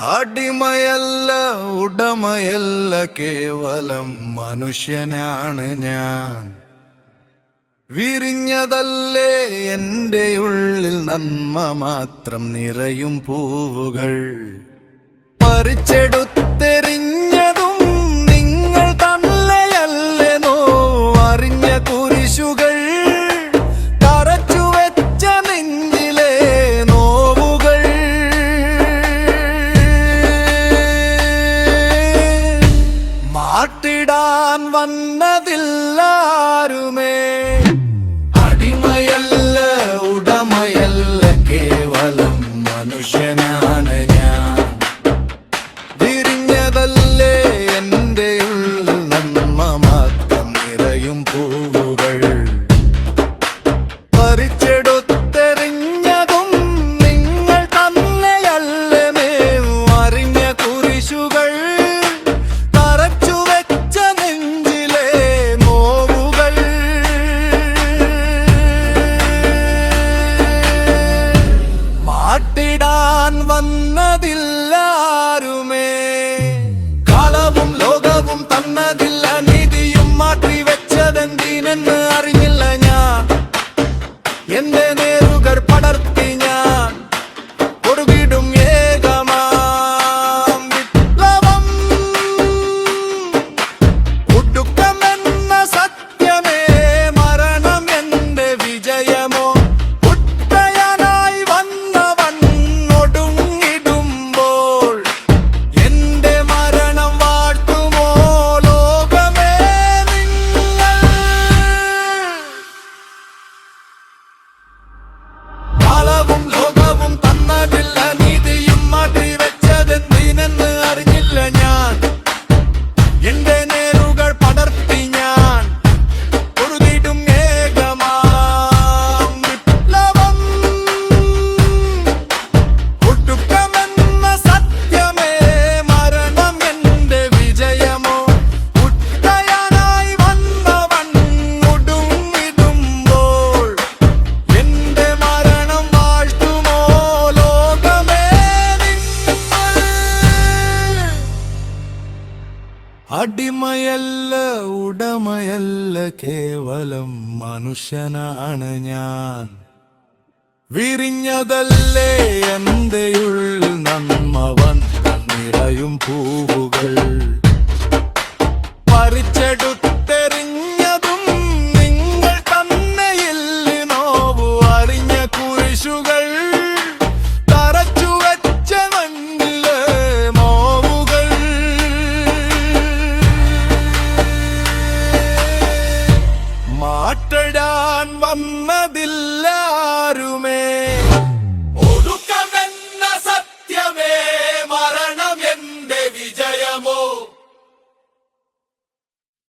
അടിമയല്ല ഉടമയല്ല കേവലം മനുഷ്യനാണ് ഞാൻ. വിരിഞ്ഞതല്ലേ എന്റെ ഉള്ളിൽ നന്മ മാത്രം നിറയും പൂവുകൾ. പറിച്ചെടു விடான் வண்ணதில்லாருமே de ti. അടിമയല്ല ഉടമയല്ല കേവലം മനുഷ്യനാണ് ഞാൻ. വിരിഞ്ഞതല്ലേ എന്തെയുള്ളിൽ നന്മവൻ നിറയും പൂവുകൾ. പറിച്ചെടു മാറ്റടാൻ വന്നതില്ലാരുമേ